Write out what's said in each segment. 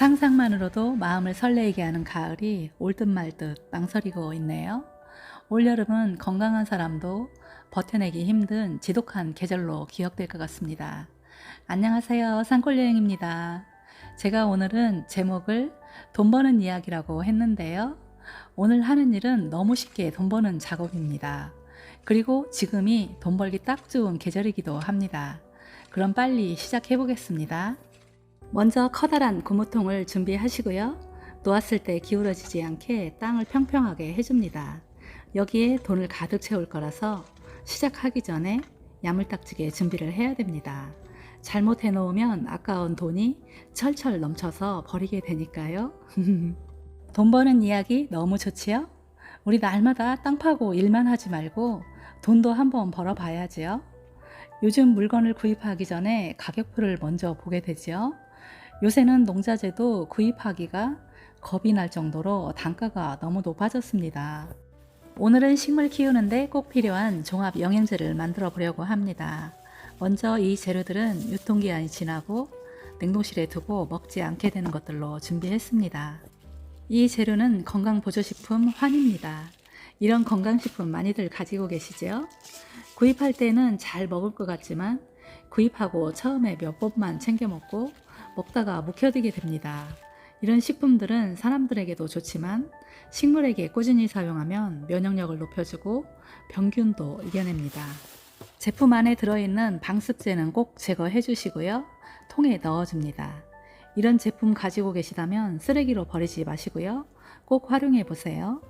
상상만으로도 마음을 설레게 하는 가을이 올 듯 말 듯 망설이고 있네요. 올여름은 건강한 사람도 버텨내기 힘든 지독한 계절로 기억될 것 같습니다. 안녕하세요. 산골여행입니다. 제가 오늘은 제목을 돈 버는 이야기라고 했는데요. 오늘 하는 일은 너무 쉽게 돈 버는 작업입니다. 그리고 지금이 돈 벌기 딱 좋은 계절이기도 합니다. 그럼 빨리 시작해 보겠습니다. 먼저 커다란 고무통을 준비하시고요. 놓았을 때 기울어지지 않게 땅을 평평하게 해줍니다. 여기에 돈을 가득 채울 거라서 시작하기 전에 야물딱지게 준비를 해야 됩니다. 잘못해 놓으면 아까운 돈이 철철 넘쳐서 버리게 되니까요. 돈 버는 이야기 너무 좋지요? 우리 날마다 땅 파고 일만 하지 말고 돈도 한번 벌어 봐야지요. 요즘 물건을 구입하기 전에 가격표를 먼저 보게 되죠. 요 새는 농자재도 구입하기가 겁이 날 정도로 단가가 너무 높아졌습니다. 오늘은 식물 키우는데 꼭 필요한 종합 영양제를 만들어 보려고 합니다. 먼저 이 재료들은 유통기한이 지나고 냉동실에 두고 먹지 않게 되는 것들로 준비했습니다. 이 재료는 건강보조식품 환입니다. 이런 건강식품 많이들 가지고 계시죠? 구입할 때는 잘 먹을 것 같지만 구입하고 처음에 몇 번만 챙겨 먹고 먹다가 묵혀두게 됩니다. 이런 식품들은 사람들에게도 좋지만 식물에게 꾸준히 사용하면 면역력을 높여주고 병균도 이겨냅니다. 제품 안에 들어있는 방습제는 꼭 제거해 주시고요. 통에 넣어줍니다. 이런 제품 가지고 계시다면 쓰레기로 버리지 마시고요. 꼭 활용해 보세요.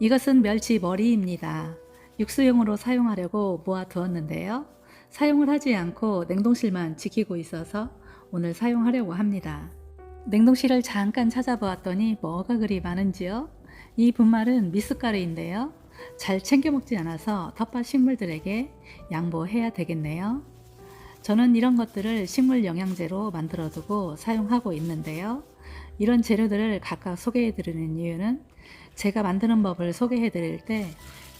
이것은 멸치 머리입니다. 육수용으로 사용하려고 모아 두었는데요. 사용을 하지 않고 냉동실만 지키고 있어서 오늘 사용하려고 합니다. 냉동실을 잠깐 찾아보았더니 뭐가 그리 많은지요? 이 분말은 미숫가루인데요. 잘 챙겨 먹지 않아서 텃밭 식물들에게 양보해야 되겠네요. 저는 이런 것들을 식물 영양제로 만들어 두고 사용하고 있는데요. 이런 재료들을 각각 소개해 드리는 이유는 제가 만드는 법을 소개해 드릴 때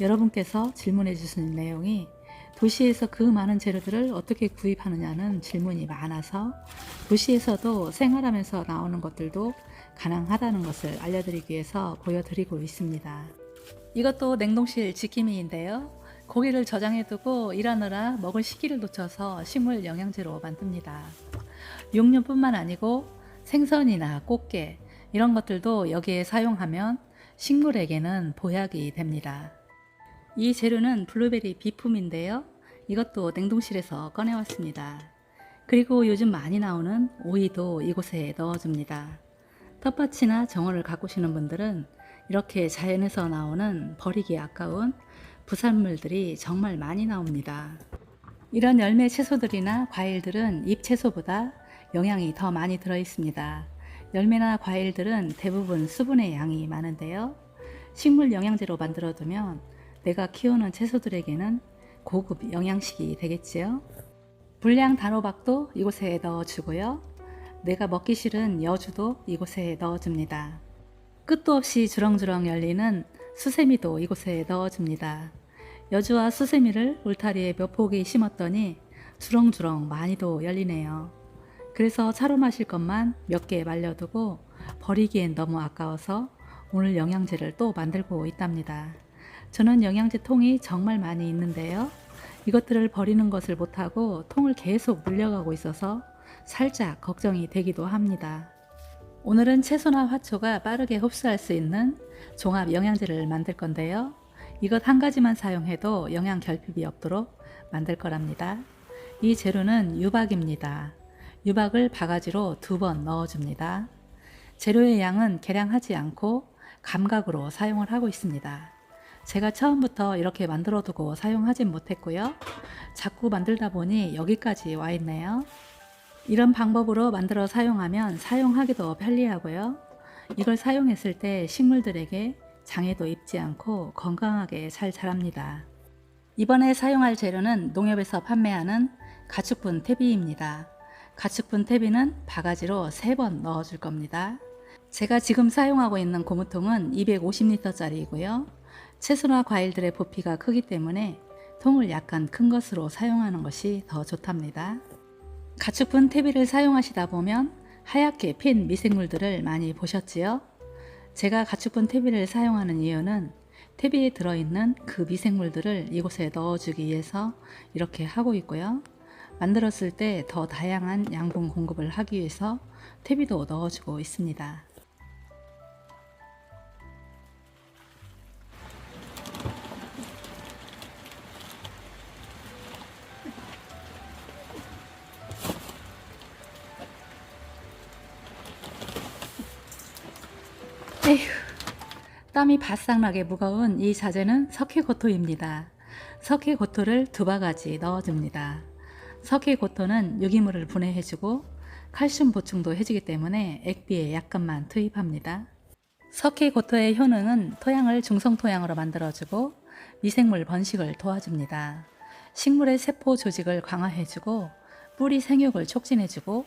여러분께서 질문해 주시는 내용이 도시에서 그 많은 재료들을 어떻게 구입하느냐는 질문이 많아서 도시에서도 생활하면서 나오는 것들도 가능하다는 것을 알려드리기 위해서 보여드리고 있습니다. 이것도 냉동실 지킴이인데요. 고기를 저장해두고 일하느라 먹을 시기를 놓쳐서 식물 영양제로 만듭니다. 육류뿐만 아니고 생선이나 꽃게 이런 것들도 여기에 사용하면 식물에게는 보약이 됩니다. 이 재료는 블루베리 비품인데요. 이것도 냉동실에서 꺼내왔습니다. 그리고 요즘 많이 나오는 오이도 이곳에 넣어줍니다. 텃밭이나 정원을 가꾸시는 분들은 이렇게 자연에서 나오는 버리기 아까운 부산물들이 정말 많이 나옵니다. 이런 열매 채소들이나 과일들은 잎 채소보다 영양이 더 많이 들어 있습니다. 열매나 과일들은 대부분 수분의 양이 많은데요. 식물 영양제로 만들어 두면 내가 키우는 채소들에게는 고급 영양식이 되겠지요. 불량 단호박도 이곳에 넣어주고요. 내가 먹기 싫은 여주도 이곳에 넣어줍니다. 끝도 없이 주렁주렁 열리는 수세미도 이곳에 넣어줍니다. 여주와 수세미를 울타리에 몇 포기 심었더니 주렁주렁 많이도 열리네요. 그래서 차로 마실 것만 몇 개 말려두고 버리기엔 너무 아까워서 오늘 영양제를 또 만들고 있답니다. 저는 영양제 통이 정말 많이 있는데요. 이것들을 버리는 것을 못하고 통을 계속 물려가고 있어서 살짝 걱정이 되기도 합니다. 오늘은 채소나 화초가 빠르게 흡수할 수 있는 종합 영양제를 만들 건데요. 이것 한 가지만 사용해도 영양 결핍이 없도록 만들 거랍니다. 이 재료는 유박입니다. 유박을 바가지로 두 번 넣어줍니다. 재료의 양은 계량하지 않고 감각으로 사용을 하고 있습니다. 제가 처음부터 이렇게 만들어 두고 사용하진 못했고요. 자꾸 만들다 보니 여기까지 와 있네요. 이런 방법으로 만들어 사용하면 사용하기도 편리하고요. 이걸 사용했을 때 식물들에게 장애도 입지 않고 건강하게 잘 자랍니다. 이번에 사용할 재료는 농협에서 판매하는 가축분 퇴비입니다. 가축분 퇴비는 바가지로 3번 넣어줄 겁니다. 제가 지금 사용하고 있는 고무통은 250리터짜리이고요. 채소나 과일들의 부피가 크기 때문에 통을 약간 큰 것으로 사용하는 것이 더 좋답니다. 가축분 퇴비를 사용하시다 보면 하얗게 핀 미생물들을 많이 보셨지요? 제가 가축분 퇴비를 사용하는 이유는 퇴비에 들어있는 그 미생물들을 이곳에 넣어주기 위해서 이렇게 하고 있고요. 만들었을 때 더 다양한 양분 공급을 하기 위해서 퇴비도 넣어주고 있습니다. 땀이 바싹 나게 무거운 이 자재는 석회고토입니다. 석회고토를 두 바가지 넣어줍니다. 석회고토는 유기물을 분해해주고 칼슘 보충도 해주기 때문에 액비에 약간만 투입합니다. 석회고토의 효능은 토양을 중성토양으로 만들어주고 미생물 번식을 도와줍니다. 식물의 세포 조직을 강화해주고 뿌리 생육을 촉진해주고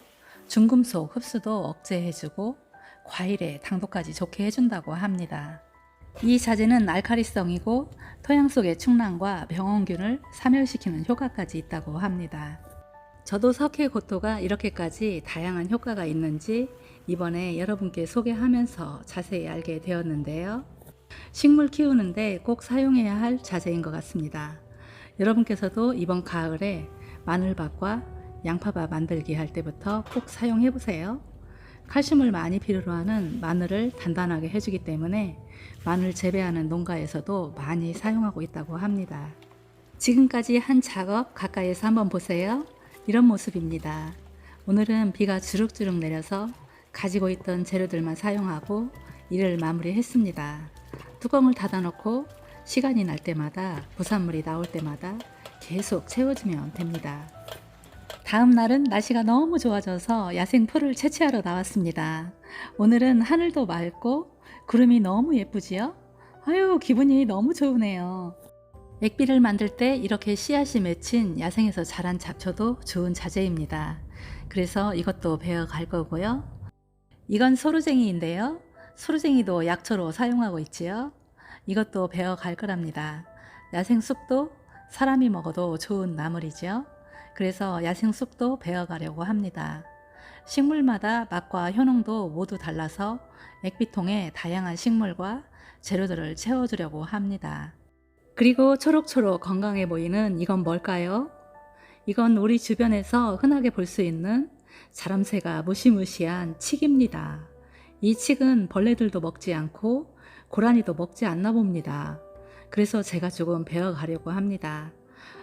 중금속 흡수도 억제해주고 과일의 당도까지 좋게 해준다고 합니다. 이 자재는 알카리성이고 토양 속의 충난과 병원균을 사멸시키는 효과까지 있다고 합니다. 저도 석회 고토가 이렇게까지 다양한 효과가 있는지 이번에 여러분께 소개하면서 자세히 알게 되었는데요. 식물 키우는데 꼭 사용해야 할 자재인 것 같습니다. 여러분께서도 이번 가을에 마늘밥과 양파밥 만들기 할 때부터 꼭 사용해 보세요. 칼슘을 많이 필요로 하는 마늘을 단단하게 해주기 때문에 마늘 재배하는 농가에서도 많이 사용하고 있다고 합니다. 지금까지 한 작업 가까이에서 한번 보세요. 이런 모습입니다. 오늘은 비가 주룩주룩 내려서 가지고 있던 재료들만 사용하고 일을 마무리했습니다. 뚜껑을 닫아놓고 시간이 날 때마다 부산물이 나올 때마다 계속 채워주면 됩니다. 다음 날은 날씨가 너무 좋아져서 야생 풀을 채취하러 나왔습니다. 오늘은 하늘도 맑고 구름이 너무 예쁘지요? 아유, 기분이 너무 좋으네요. 액비를 만들 때 이렇게 씨앗이 맺힌 야생에서 자란 잡초도 좋은 자재입니다. 그래서 이것도 배워 갈 거고요. 이건 소루쟁이인데요. 소루쟁이도 약초로 사용하고 있지요. 이것도 배워 갈 거랍니다. 야생 쑥도 사람이 먹어도 좋은 나물이죠. 그래서 야생 쑥도 배워가려고 합니다. 식물마다 맛과 효능도 모두 달라서 액비통에 다양한 식물과 재료들을 채워주려고 합니다. 그리고 초록초록 건강해 보이는 이건 뭘까요? 이건 우리 주변에서 흔하게 볼 수 있는 자람새가 무시무시한 칡입니다. 이 칡은 벌레들도 먹지 않고 고라니도 먹지 않나 봅니다. 그래서 제가 조금 배워가려고 합니다.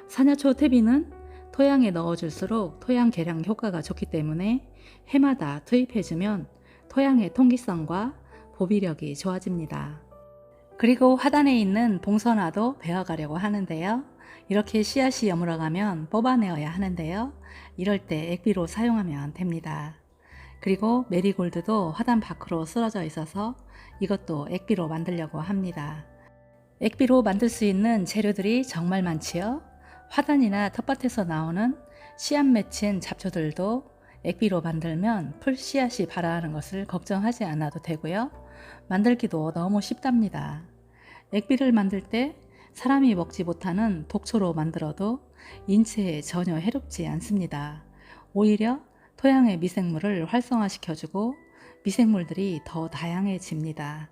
사냐초 퇴비는 토양에 넣어줄수록 토양 개량 효과가 좋기 때문에 해마다 투입해주면 토양의 통기성과 보비력이 좋아집니다. 그리고 하단에 있는 봉선화도 베어가려고 하는데요. 이렇게 씨앗이 여물어가면 뽑아내어야 하는데요. 이럴 때 액비로 사용하면 됩니다. 그리고 메리골드도 화단 밖으로 쓰러져 있어서 이것도 액비로 만들려고 합니다. 액비로 만들 수 있는 재료들이 정말 많지요. 화단이나 텃밭에서 나오는 씨앗 맺힌 잡초들도 액비로 만들면 풀 씨앗이 발아하는 것을 걱정하지 않아도 되고요. 만들기도 너무 쉽답니다. 액비를 만들 때 사람이 먹지 못하는 독초로 만들어도 인체에 전혀 해롭지 않습니다. 오히려 토양의 미생물을 활성화시켜주고 미생물들이 더 다양해집니다.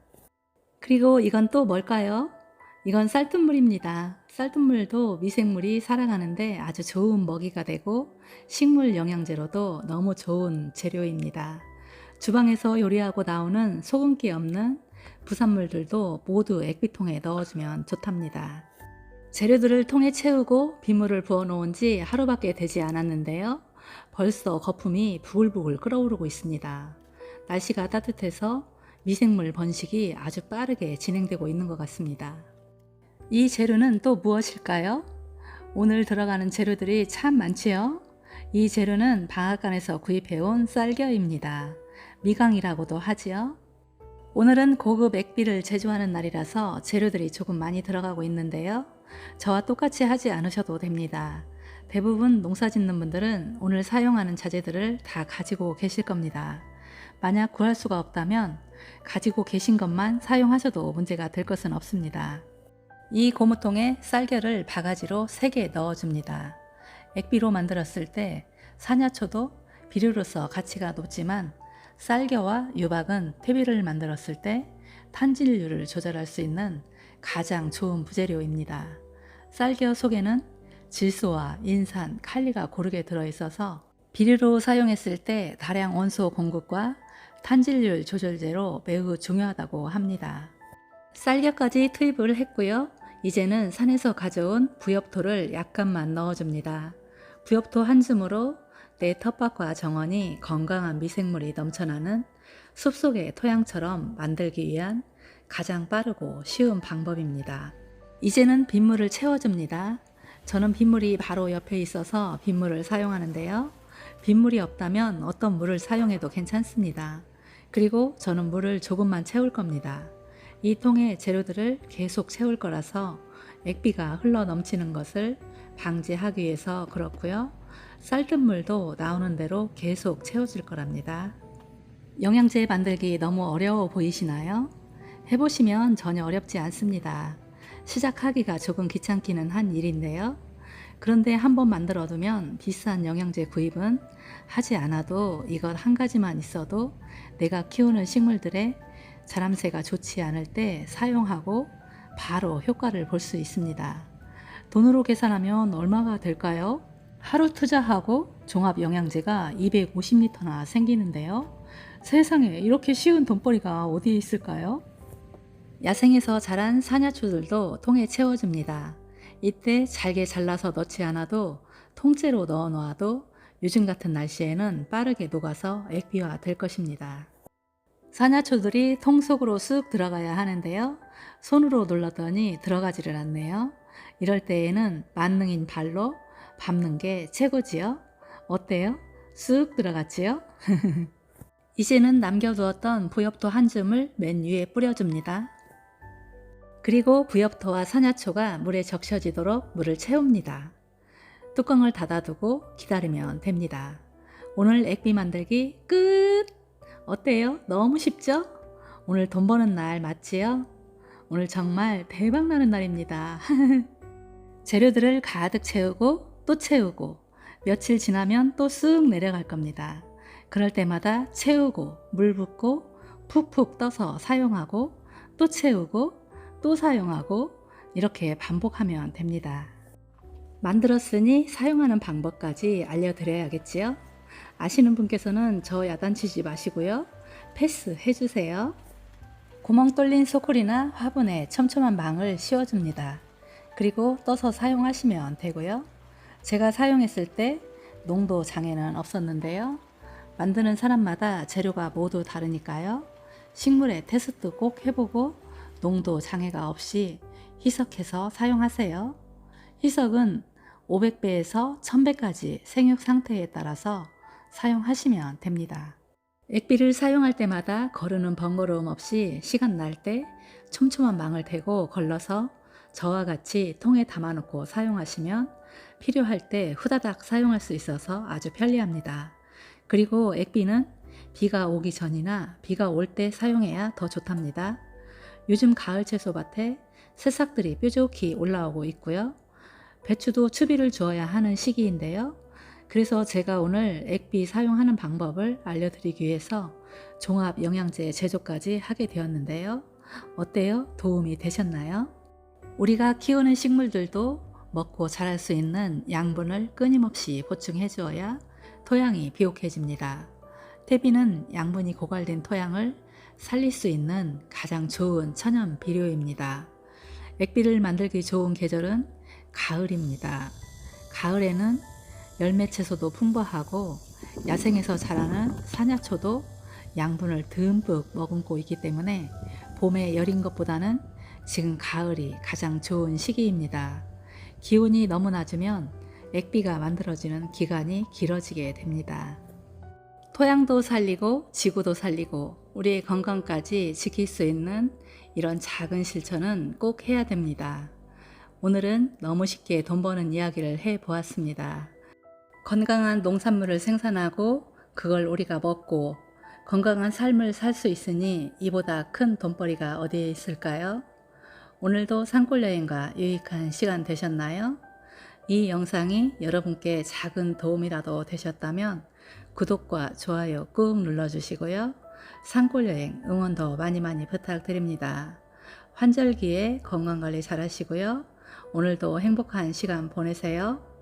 그리고 이건 또 뭘까요? 이건 쌀뜨물입니다. 쌀뜨물도 미생물이 살아가는데 아주 좋은 먹이가 되고 식물 영양제로도 너무 좋은 재료입니다. 주방에서 요리하고 나오는 소금기 없는 부산물들도 모두 액비통에 넣어주면 좋답니다. 재료들을 통에 채우고 빗물을 부어 놓은 지 하루밖에 되지 않았는데요. 벌써 거품이 부글부글 끓어오르고 있습니다. 날씨가 따뜻해서 미생물 번식이 아주 빠르게 진행되고 있는 것 같습니다. 이 재료는 또 무엇일까요? 오늘 들어가는 재료들이 참 많지요? 이 재료는 방앗간에서 구입해온 쌀겨입니다. 미강이라고도 하지요. 오늘은 고급 액비를 제조하는 날이라서 재료들이 조금 많이 들어가고 있는데요. 저와 똑같이 하지 않으셔도 됩니다. 대부분 농사 짓는 분들은 오늘 사용하는 자재들을 다 가지고 계실 겁니다. 만약 구할 수가 없다면 가지고 계신 것만 사용하셔도 문제가 될 것은 없습니다. 이 고무통에 쌀겨를 바가지로 3개 넣어줍니다. 액비로 만들었을 때 사냐초도 비료로서 가치가 높지만 쌀겨와 유박은 퇴비를 만들었을 때 탄질률을 조절할 수 있는 가장 좋은 부재료입니다. 쌀겨 속에는 질소와 인산, 칼리가 고르게 들어있어서 비료로 사용했을 때 다량 원소 공급과 탄질률 조절제로 매우 중요하다고 합니다. 쌀겨까지 투입을 했고요. 이제는 산에서 가져온 부엽토를 약간만 넣어줍니다. 부엽토 한 줌으로 내 텃밭과 정원이 건강한 미생물이 넘쳐나는 숲속의 토양처럼 만들기 위한 가장 빠르고 쉬운 방법입니다. 이제는 빗물을 채워줍니다. 저는 빗물이 바로 옆에 있어서 빗물을 사용하는데요. 빗물이 없다면 어떤 물을 사용해도 괜찮습니다. 그리고 저는 물을 조금만 채울 겁니다. 이 통에 재료들을 계속 채울 거라서 액비가 흘러 넘치는 것을 방지하기 위해서 그렇고요. 쌀뜨물도 나오는 대로 계속 채워질 거랍니다. 영양제 만들기 너무 어려워 보이시나요? 해보시면 전혀 어렵지 않습니다. 시작하기가 조금 귀찮기는 한 일인데요. 그런데 한번 만들어두면 비싼 영양제 구입은 하지 않아도 이것 한 가지만 있어도 내가 키우는 식물들의 자람새가 좋지 않을 때 사용하고 바로 효과를 볼 수 있습니다. 돈으로 계산하면 얼마가 될까요? 하루 투자하고 종합 영양제가 250리터나 생기는데요. 세상에 이렇게 쉬운 돈벌이가 어디에 있을까요? 야생에서 자란 사냐초들도 통에 채워줍니다. 이때 잘게 잘라서 넣지 않아도 통째로 넣어 놓아도 요즘 같은 날씨에는 빠르게 녹아서 액비화 될 것입니다. 사냐초들이 통 속으로 쑥 들어가야 하는데요. 손으로 눌렀더니 들어가지를 않네요. 이럴 때에는 만능인 발로 밟는 게 최고지요. 어때요? 쑥 들어갔지요? 이제는 남겨두었던 부엽토 한 줌을 맨 위에 뿌려줍니다. 그리고 부엽토와 사냐초가 물에 적셔지도록 물을 채웁니다. 뚜껑을 닫아두고 기다리면 됩니다. 오늘 액비 만들기 끝! 어때요? 너무 쉽죠? 오늘 돈 버는 날 맞지요? 오늘 정말 대박 나는 날입니다. 재료들을 가득 채우고 또 채우고 며칠 지나면 또쑥 내려갈 겁니다. 그럴 때마다 채우고 물 붓고 푹푹 떠서 사용하고 또 채우고 또 사용하고 이렇게 반복하면 됩니다. 만들었으니 사용하는 방법까지 알려드려야겠지요? 아시는 분께서는 저 야단치지 마시고요. 패스 해주세요. 구멍 뚫린 소쿠리나 화분에 촘촘한 망을 씌워줍니다. 그리고 떠서 사용하시면 되고요. 제가 사용했을 때 농도 장애는 없었는데요. 만드는 사람마다 재료가 모두 다르니까요. 식물의 테스트 꼭 해보고 농도 장애가 없이 희석해서 사용하세요. 희석은 500배에서 1000배까지 생육 상태에 따라서 사용하시면 됩니다. 액비를 사용할 때마다 거르는 번거로움 없이 시간 날 때 촘촘한 망을 대고 걸러서 저와 같이 통에 담아놓고 사용하시면 필요할 때 후다닥 사용할 수 있어서 아주 편리합니다. 그리고 액비는 비가 오기 전이나 비가 올 때 사용해야 더 좋답니다. 요즘 가을 채소밭에 새싹들이 뾰족히 올라오고 있고요. 배추도 추비를 주어야 하는 시기인데요. 그래서 제가 오늘 액비 사용하는 방법을 알려드리기 위해서 종합 영양제 제조까지 하게 되었는데요. 어때요? 도움이 되셨나요? 우리가 키우는 식물들도 먹고 자랄 수 있는 양분을 끊임없이 보충해 주어야 토양이 비옥해집니다. 퇴비는 양분이 고갈된 토양을 살릴 수 있는 가장 좋은 천연 비료입니다. 액비를 만들기 좋은 계절은 가을입니다. 가을에는 열매 채소도 풍부하고 야생에서 자라는 사냐초도 양분을 듬뿍 머금고 있기 때문에 봄에 여린 것보다는 지금 가을이 가장 좋은 시기입니다. 기온이 너무 낮으면 액비가 만들어지는 기간이 길어지게 됩니다. 토양도 살리고 지구도 살리고 우리의 건강까지 지킬 수 있는 이런 작은 실천은 꼭 해야 됩니다. 오늘은 너무 쉽게 돈 버는 이야기를 해 보았습니다. 건강한 농산물을 생산하고 그걸 우리가 먹고 건강한 삶을 살 수 있으니 이보다 큰 돈벌이가 어디에 있을까요? 오늘도 산골 여행과 유익한 시간 되셨나요? 이 영상이 여러분께 작은 도움이라도 되셨다면 구독과 좋아요 꾹 눌러주시고요. 산골 여행 응원도 많이 많이 부탁드립니다. 환절기에 건강관리 잘 하시고요. 오늘도 행복한 시간 보내세요.